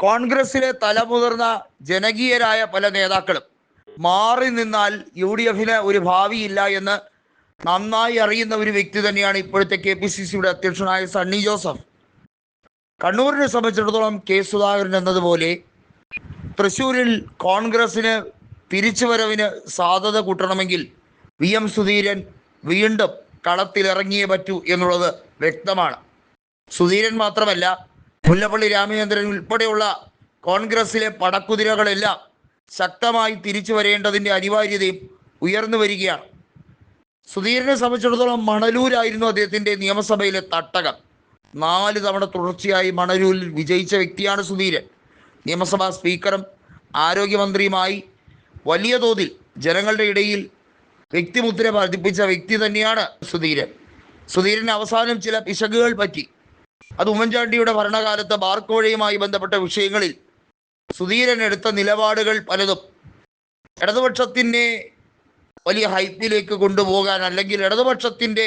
കോൺഗ്രസിലെ തലമുതിർന്ന ജനകീയരായ പല നേതാക്കളും മാറി നിന്നാൽ യു ഡി എഫിന് ഒരു ഭാവിയില്ല എന്ന് നന്നായി അറിയുന്ന ഒരു വ്യക്തി തന്നെയാണ് ഇപ്പോഴത്തെ കെ പി സി സിയുടെ അധ്യക്ഷനായ സണ്ണി ജോസഫ്. കണ്ണൂരിനെ സംബന്ധിച്ചിടത്തോളം കെ സുധാകരൻ എന്നതുപോലെ തൃശ്ശൂരിൽ കോൺഗ്രസിന് തിരിച്ചുവരവിന് സാധ്യത കൂട്ടണമെങ്കിൽ വി എം സുധീരൻ വീണ്ടും കളത്തിലിറങ്ങിയേ പറ്റൂ എന്നുള്ളത് വ്യക്തമാണ്. സുധീരൻ മാത്രമല്ല മുല്ലപ്പള്ളി രാമചന്ദ്രൻ ഉൾപ്പെടെയുള്ള കോൺഗ്രസിലെ പടക്കുതിരകളെല്ലാം ശക്തമായി തിരിച്ചു വരേണ്ടതിന്റെ അനിവാര്യതയും ഉയർന്നു വരികയാണ്. സുധീരനെ സംബന്ധിച്ചിടത്തോളം മണലൂരായിരുന്നു അദ്ദേഹത്തിന്റെ നിയമസഭയിലെ തട്ടകം. നാല് തവണ തുടർച്ചയായി മണലൂരിൽ വിജയിച്ച വ്യക്തിയാണ് സുധീരൻ. നിയമസഭാ സ്പീക്കറും ആരോഗ്യമന്ത്രിയുമായി വലിയ തോതിൽ ജനങ്ങളുടെ ഇടയിൽ വ്യക്തിമുദ്ര പതിപ്പിച്ച വ്യക്തി തന്നെയാണ് സുധീരൻ. സുധീരൻ അവസാനം ചില പിശകുകൾ പറ്റി അത് ഉമ്മൻചാണ്ടിയുടെ ഭരണകാലത്ത് ബാർക്കോഴയുമായി ബന്ധപ്പെട്ട വിഷയങ്ങളിൽ സുധീരൻ എടുത്ത നിലപാടുകൾ പലതും ഇടതുപക്ഷത്തിന്റെ വലിയ ഹൈപ്പിലേക്ക് കൊണ്ടുപോകാൻ അല്ലെങ്കിൽ ഇടതുപക്ഷത്തിന്റെ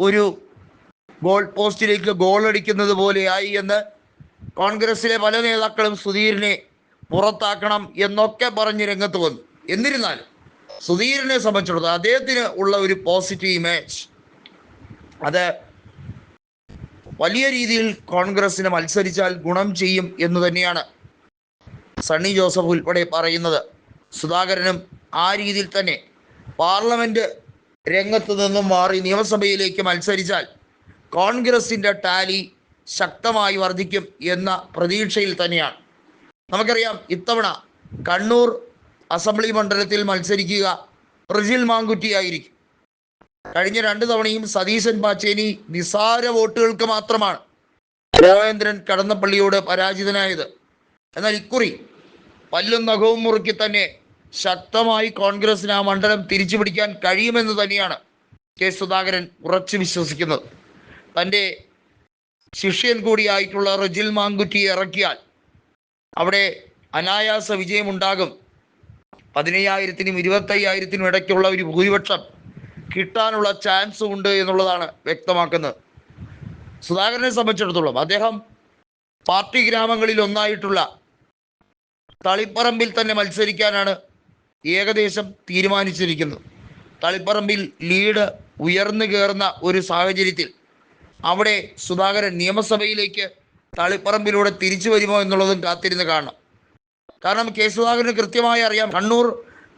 ഒരു ഗോൾ പോസ്റ്റിലേക്ക് ഗോളടിക്കുന്നത് പോലെയായി എന്ന് കോൺഗ്രസിലെ പല നേതാക്കളും സുധീരനെ പുറത്താക്കണം എന്നൊക്കെ പറഞ്ഞ് രംഗത്ത് വന്നു. എന്നിരുന്നാലും സുധീരനെ സംബന്ധിച്ചിടത്തോളം അദ്ദേഹത്തിന് ഉള്ള ഒരു പോസിറ്റീവ് ഇമേജ് അത് വലിയ രീതിയിൽ കോൺഗ്രസിന് മത്സരിച്ചാൽ ഗുണം ചെയ്യും എന്ന് തന്നെയാണ് സണ്ണി ജോസഫ് ഉൾപ്പെടെ പറയുന്നത്. സുധാകരനും ആ രീതിയിൽ തന്നെ പാർലമെന്റ് രംഗത്ത് നിന്നും മാറി നിയമസഭയിലേക്ക് മത്സരിച്ചാൽ കോൺഗ്രസിന്റെ ടാലി ശക്തമായി വർദ്ധിക്കും എന്ന പ്രതീക്ഷയിൽ തന്നെയാണ്. നമുക്കറിയാം ഇത്തവണ കണ്ണൂർ അസംബ്ലി മണ്ഡലത്തിൽ മത്സരിക്കുക റിജിൽ മാങ്കുറ്റിയായിരിക്കും. കഴിഞ്ഞ രണ്ടു തവണയും സതീശൻ പാച്ചേനി നിസാര വോട്ടുകൾക്ക് മാത്രമാണ് രാഘവേന്ദ്രൻ കടന്നപ്പള്ളിയോട് പരാജിതനായത്. എന്നാൽ ഇക്കുറി പല്ലും നഖവും മുറുക്കി തന്നെ ശക്തമായി കോൺഗ്രസിന് ആ മണ്ഡലം തിരിച്ചു പിടിക്കാൻ കഴിയുമെന്ന് തന്നെയാണ് കെ സുധാകരൻ ഉറച്ചു വിശ്വസിക്കുന്നത്. തന്റെ ശിഷ്യൻ കൂടിയായിട്ടുള്ള റജിൽ മാങ്കുറ്റിയെ ഇറക്കിയാൽ അവിടെ അനായാസ വിജയമുണ്ടാകും. പതിനയ്യായിരത്തിനും ഇരുപത്തയ്യായിരത്തിനും ഇടയ്ക്കുള്ള ഒരു ഭൂരിപക്ഷം കിട്ടാനുള്ള ചാൻസ് ഉണ്ട് എന്നുള്ളതാണ് വ്യക്തമാക്കുന്നത്. സുധാകരനെ സംബന്ധിച്ചിടത്തോളം അദ്ദേഹം പാർട്ടി ഗ്രാമങ്ങളിൽ ഒന്നായിട്ടുള്ള തളിപ്പറമ്പിൽ തന്നെ മത്സരിക്കാനാണ് ഏകദേശം തീരുമാനിച്ചിരിക്കുന്നത്. തളിപ്പറമ്പിൽ ലീഡ് ഉയർന്നു കയറുന്ന ഒരു സാഹചര്യത്തിൽ അവിടെ സുധാകരൻ നിയമസഭയിലേക്ക് തളിപ്പറമ്പിലൂടെ തിരിച്ചു വരുമോ എന്നുള്ളതും കാത്തിരുന്ന് കാണണം. കാരണം കെ സുധാകരന് കൃത്യമായി അറിയാം കണ്ണൂർ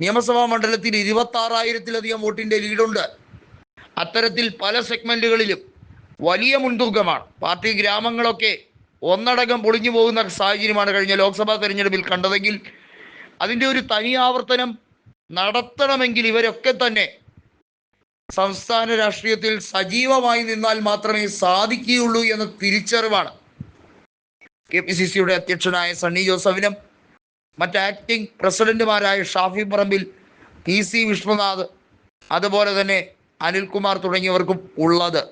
നിയമസഭാ മണ്ഡലത്തിൽ ഇരുപത്തി ആറായിരത്തിലധികം വോട്ടിന്റെ ലീഡുണ്ട്. അത്തരത്തിൽ പല സെഗ്മെന്റുകളിലും വലിയ മുൻതൂക്കമാണ്. പാർട്ടി ഗ്രാമങ്ങളൊക്കെ ഒന്നടങ്കം പൊളിഞ്ഞു പോകുന്ന സാഹചര്യമാണ് കഴിഞ്ഞ ലോക്സഭാ തെരഞ്ഞെടുപ്പിൽ കണ്ടതെങ്കിൽ അതിന്റെ ഒരു തനി ആവർത്തനം നടത്തണമെങ്കിൽ ഇവരൊക്കെ തന്നെ സംസ്ഥാന രാഷ്ട്രീയത്തിൽ സജീവമായി നിന്നാൽ മാത്രമേ സാധിക്കുകയുള്ളൂ എന്ന തിരിച്ചറിവാണ് കെ പി സി സിയുടെ അധ്യക്ഷനായ സണ്ണി ജോസഫിനും മറ്റ് ആക്ടിംഗ് പ്രസിഡന്റുമാരായ ഷാഫി പറമ്പിൽ പി സി വിശ്വനാഥ് അതുപോലെ തന്നെ അനിൽകുമാർ തുടങ്ങിയവർക്കും ഉള്ളത്.